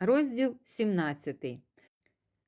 Розділ 17.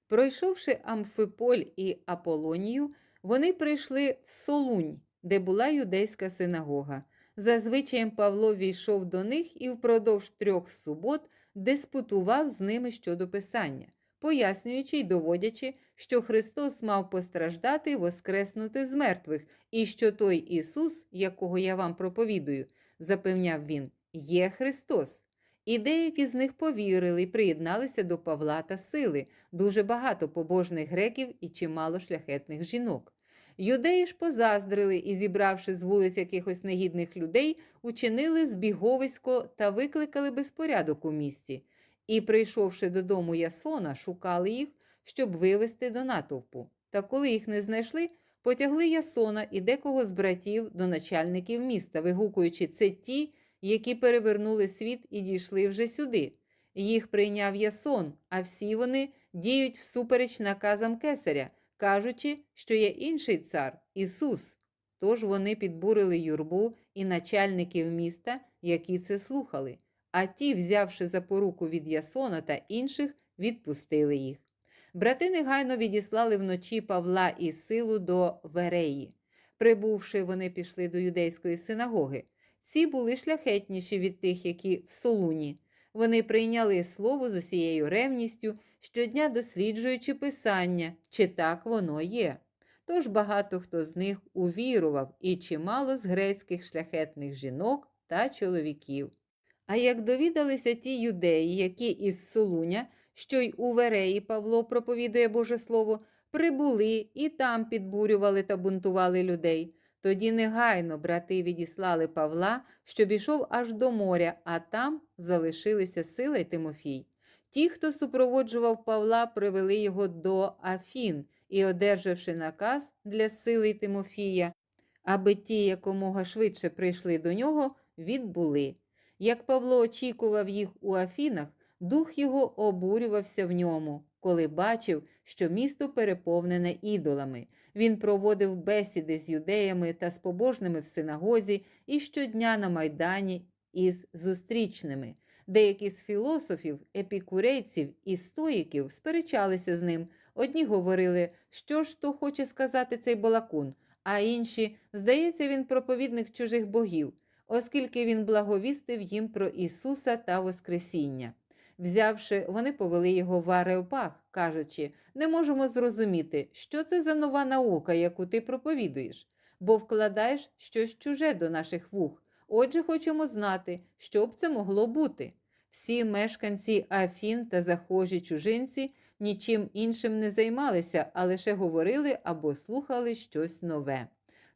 Пройшовши Амфиполь і Аполонію, вони прийшли в Солунь, де була юдейська синагога. Зазвичаєм Павло війшов до них і впродовж трьох субот диспутував з ними щодо писання, пояснюючи й доводячи, що Христос мав постраждати і воскреснути з мертвих, і що той Ісус, якого я вам проповідую, запевняв він, є Христос. І деякі з них повірили і приєдналися до Павла та сили, дуже багато побожних греків і чимало шляхетних жінок. Юдеї ж позаздрили і, зібравши з вулиць якихось негідних людей, учинили збіговисько та викликали безпорядок у місті. І, прийшовши додому Ясона, шукали їх, щоб вивести до натовпу. Та коли їх не знайшли, потягли Ясона і декого з братів до начальників міста, вигукуючи це ті, які перевернули світ і дійшли вже сюди. Їх прийняв Ясон, а всі вони діють всупереч наказам кесаря, кажучи, що є інший цар Ісус. Тож вони підбурили юрбу і начальників міста, які це слухали. А ті, взявши запоруку від Ясона та інших, відпустили їх. Брати негайно відіслали вночі Павла і силу до Вереї. Прибувши, вони пішли до юдейської синагоги. Ці були шляхетніші від тих, які в Солуні. Вони прийняли слово з усією ревністю, щодня досліджуючи писання, чи так воно є. Тож багато хто з них увірував і чимало з грецьких шляхетних жінок та чоловіків. А як довідалися ті юдеї, які із Солуня, що й у Вереї Павло проповідує Боже Слово, прибули і там підбурювали та бунтували людей. Тоді негайно брати відіслали Павла, щоб ішов аж до моря, а там залишилися Сила й Тимофій. Ті, хто супроводжував Павла, привели його до Афін і, одержавши наказ для Сили Тимофія, аби ті якомога швидше прийшли до нього, відбули. Як Павло очікував їх у Афінах, дух його обурювався в ньому, коли бачив, що місто переповнене ідолами. Він проводив бесіди з юдеями та з побожними в синагозі і щодня на майдані із зустрічними. Деякі з філософів, епікурейців і стоїків сперечалися з ним. Одні говорили, що ж то хоче сказати цей балакун, а інші, здається, він проповідник чужих богів, оскільки він благовістив їм про Ісуса та Воскресіння. Взявши, вони повели його в Ареопаг, кажучи, не можемо зрозуміти, що це за нова наука, яку ти проповідуєш, бо вкладаєш щось чуже до наших вух. Отже, хочемо знати, що б це могло бути. Всі мешканці Афін та захожі чужинці нічим іншим не займалися, а лише говорили або слухали щось нове.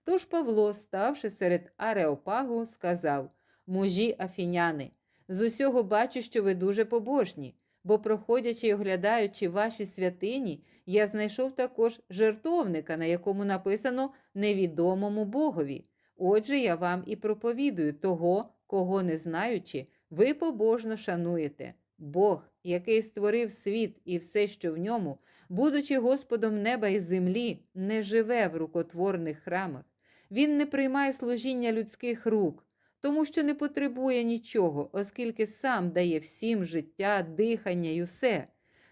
Тож Павло, ставши серед Ареопагу, сказав Мужі афіняни, з усього бачу, що ви дуже побожні, бо, проходячи і оглядаючи ваші святині, я знайшов також жертовника, на якому написано невідомому Богові. Отже, я вам і проповідую того, кого не знаючи, ви побожно шануєте. Бог, який створив світ і все, що в ньому, будучи Господом неба і землі, не живе в рукотворних храмах. Він не приймає служіння людських рук, тому що не потребує нічого, оскільки сам дає всім життя, дихання й усе.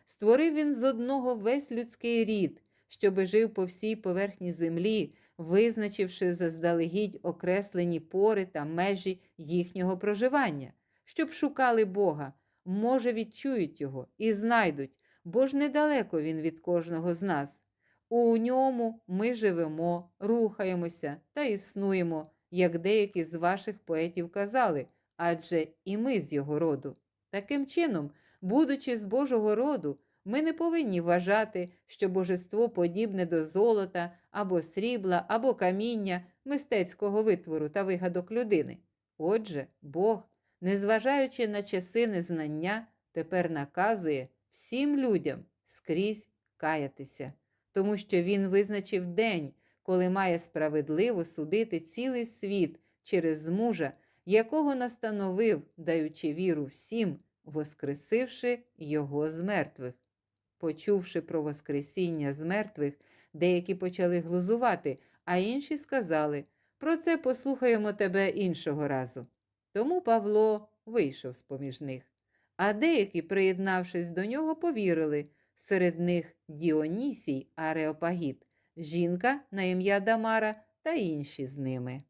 Створив він з одного весь людський рід, щоби жив по всій поверхні землі, визначивши заздалегідь окреслені пори та межі їхнього проживання, щоб шукали Бога, може, відчують його і знайдуть, бо ж недалеко він від кожного з нас. У ньому ми живемо, рухаємося та існуємо, як деякі з ваших поетів казали, адже і ми з його роду. Таким чином, будучи з Божого роду, ми не повинні вважати, що божество подібне до золота або срібла, або каміння, мистецького витвору та вигадок людини. Отже, Бог, незважаючи на часи незнання, тепер наказує всім людям скрізь каятися, тому що Він визначив день, коли має справедливо судити цілий світ через мужа, якого настановив, даючи віру всім, воскресивши його з мертвих. Почувши про Воскресіння з мертвих, деякі почали глузувати, а інші сказали про це послухаємо тебе іншого разу. Тому Павло вийшов з поміж них. а деякі, приєднавшись до нього, повірили. Серед них Діонісій Ареопагіт, жінка на ім'я Дамара та інші з ними.